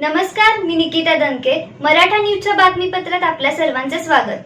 नमस्कार मी निकिता दनके मराठा न्यूजच्या बातमीपत्रात आपल्या सर्वांचे स्वागत.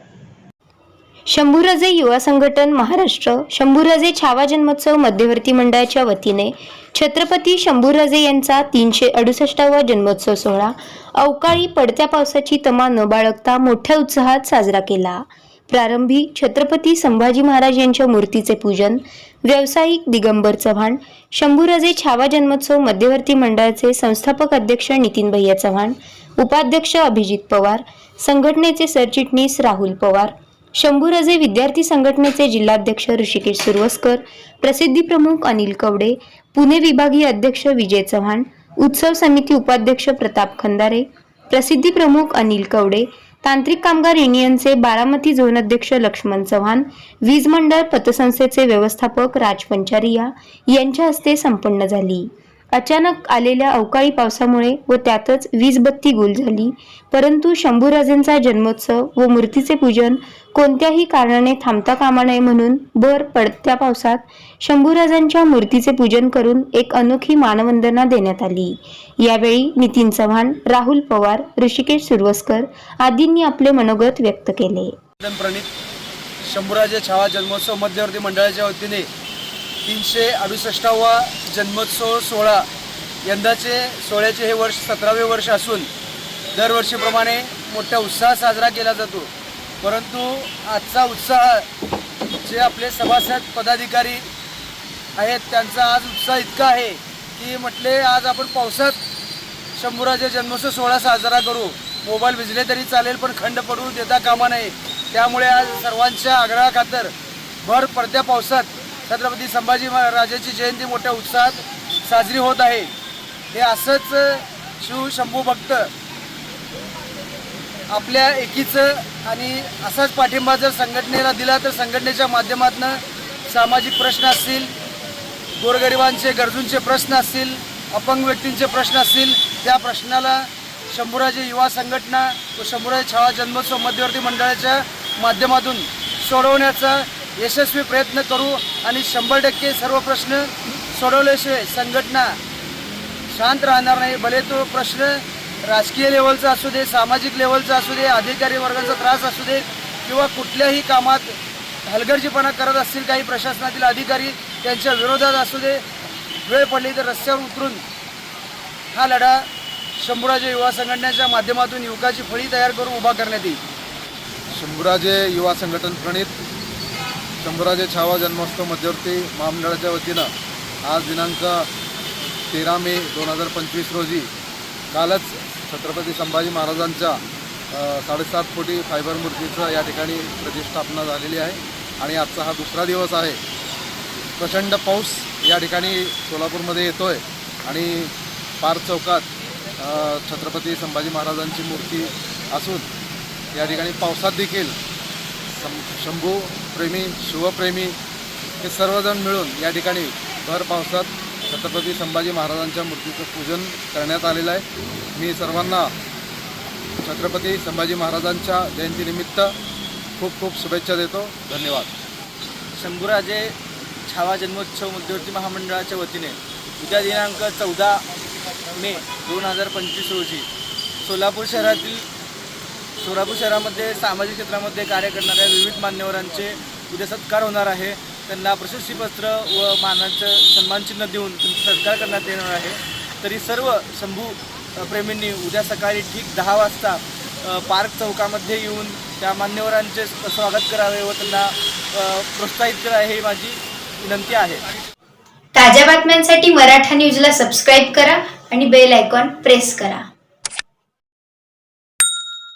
शंभूराजे युवा संघटन महाराष्ट्र शंभूराजे छावा जन्मोत्सव मध्यवर्ती मंडळाच्या वतीने छत्रपती शंभूराजे यांचा तीनशे अडुसष्टावा जन्मोत्सव सोहळा अवकाळी पडत्या पावसाची तमा न बाळगता मोठ्या उत्साहात साजरा केला. प्रारंभी छत्रपती संभाजी महाराज यांच्या मूर्तीचे पूजन व्यावसायिक दिगंबर चव्हाण शंभूराजे छावा जन्मोत्सव मध्यवर्ती मंडळाचे संस्थापक अध्यक्ष नितीन भैया चव्हाण उपाध्यक्ष अभिजित पवार संघटनेचे सरचिटणीस राहुल पवार शंभूराजे विद्यार्थी संघटनेचे जिल्हाध्यक्ष ऋषिकेश सुरवसकर प्रसिद्धी प्रमुख अनिल कवडे पुणे विभागीय अध्यक्ष विजय चव्हाण उत्सव समिती उपाध्यक्ष प्रताप खंदारे प्रसिद्धी प्रमुख अनिल कवडे तांत्रिक कामगार युनियनचे बारामती झोन अध्यक्ष लक्ष्मण चव्हाण वीज मंडळ पतसंस्थेचे व्यवस्थापक राज पंचारिया यांच्या हस्ते संपन्न झाली. अचानक आलेल्या अवकाळी पावसामुळे व त्यातच वीज बत्ती गुल झाली. परंतु शंभूराजेंचा जन्मोत्सव व मूर्तीचे पूजन कोणत्याही कारणाने थांबता कामा नये म्हणून भर पडत्या पावसात शंभूराजांच्या मूर्तीचे पूजन करून एक अनोखी मानवंदना देण्यात आली. यावेळी नितीन चव्हाण राहुल पवार ऋषिकेश सुरवसकर आदींनी आपले मनोगत व्यक्त केले. शंभूराजे छावा जन्मोत्सव मध्यवर्ती मंडळाच्या वतीने तीनशे अडुसष्टावा जन्मोत्सव सोहळा. यंदाचे सोहळ्याचे हे वर्ष सतरावे वर्ष असून दरवर्षीप्रमाणे मोठ्या उत्साहात साजरा केला जातो. परंतु आजचा उत्साह जे आपले सभासद पदाधिकारी आहेत त्यांचा आज उत्साह इतका आहे की म्हटले आज आपण पावसात शंभूराजे जन्मोत्सव सोहळा साजरा करू. मोबाईल भिजले तरी चालेल पण खंड पडू देता कामा नये. त्यामुळे आज सर्वांच्या आग्रहाखातर भर पडत्या पावसात छत्रपती संभाजी महाराजांची जयंती मोठ्या उत्साहात साजरी होत आहे. हे असंच शिव शंभू भक्त आपल्या एकीचं आणि असाच पाठिंबा जर संघटनेला दिला तर संघटनेच्या माध्यमातून सामाजिक प्रश्न असतील गोरगरिबांचे गरजूंचे प्रश्न असतील अपंग व्यक्तींचे प्रश्न असतील त्या प्रश्नाला शंभूराजे युवा संघटना व शंभूराजे छावा जन्मोत्सव मध्यवर्ती मंडळाच्या माध्यमातून सोडवण्याचा यशस्वी प्रयत्न करू आणि शंभर टक्के सर्व प्रश्न सोडवल्याशिवाय संघटना शांत राहणार नाही. भले तो प्रश्न राजकीय लेवलचा असू दे सामाजिक लेवलचा असू दे अधिकारी वर्गाचा त्रास असू दे किंवा कुठल्याही कामात हलगर्जीपणा करत असतील काही प्रशासनातील अधिकारी त्यांच्या विरोधात असू दे वेळ पडली तर रस्त्यावर उतरून हा लढा शंभूराजे युवा संघटनेच्या माध्यमातून युवकाची फळी तयार करून उभा करण्यात येईल. शंभूराजे युवा संघटन प्रणित शंभराजे छावा जन्मोत्सव मध्यवर्ती महामंडळाच्या वतीनं आज दिनांक तेरा मे दोन हजार पंचवीस रोजी कालच छत्रपती संभाजी महाराजांच्या साडेसात कोटी फायबर मूर्तीचं या ठिकाणी प्रतिष्ठापना झालेली आहे आणि आजचा हा दुसरा दिवस आहे. प्रचंड पाऊस या ठिकाणी सोलापूरमध्ये येतो आहे आणि पार चौकात छत्रपती संभाजी महाराजांची मूर्ती असून या ठिकाणी पावसात देखील सं शंभू प्रेमी शिवप्रेमी हे सर्वजण मिळून या ठिकाणी भर पावसात छत्रपती संभाजी महाराजांच्या मूर्तीचं पूजन करण्यात आलेलं आहे. मी सर्वांना छत्रपती संभाजी महाराजांच्या जयंतीनिमित्त खूप खूप शुभेच्छा देतो. धन्यवाद. शंभूराजे छावा जन्मोत्सव मध्यवर्ती महामंडळाच्या वतीने उद्या दिनांक चौदा मे दोन हजार पंचवीस रोजी सोलापूर शहरातील सोलापूर शहरामध्ये सामाजिक क्षेत्रामध्ये कार्य करणाऱ्या विविध मान्यवरांचे उद्या सत्कार होणार आहे. त्यांना प्रशस्तीपत्र व मानाचं सन्मानचिन्ह देऊन त्यांचा सत्कार करण्यात येणार आहे. तरी सर्व शंभू प्रेमींनी उद्या सकाळी ठीक दहा वाजता पार्क चौकामध्ये येऊन त्या मान्यवरांचे स्वागत करावे व त्यांना प्रोत्साहित करावे ही माझी विनंती आहे. ताज्या बातम्यांसाठी मराठा न्यूजला सबस्क्राईब करा आणि बेल आयकॉन प्रेस करा.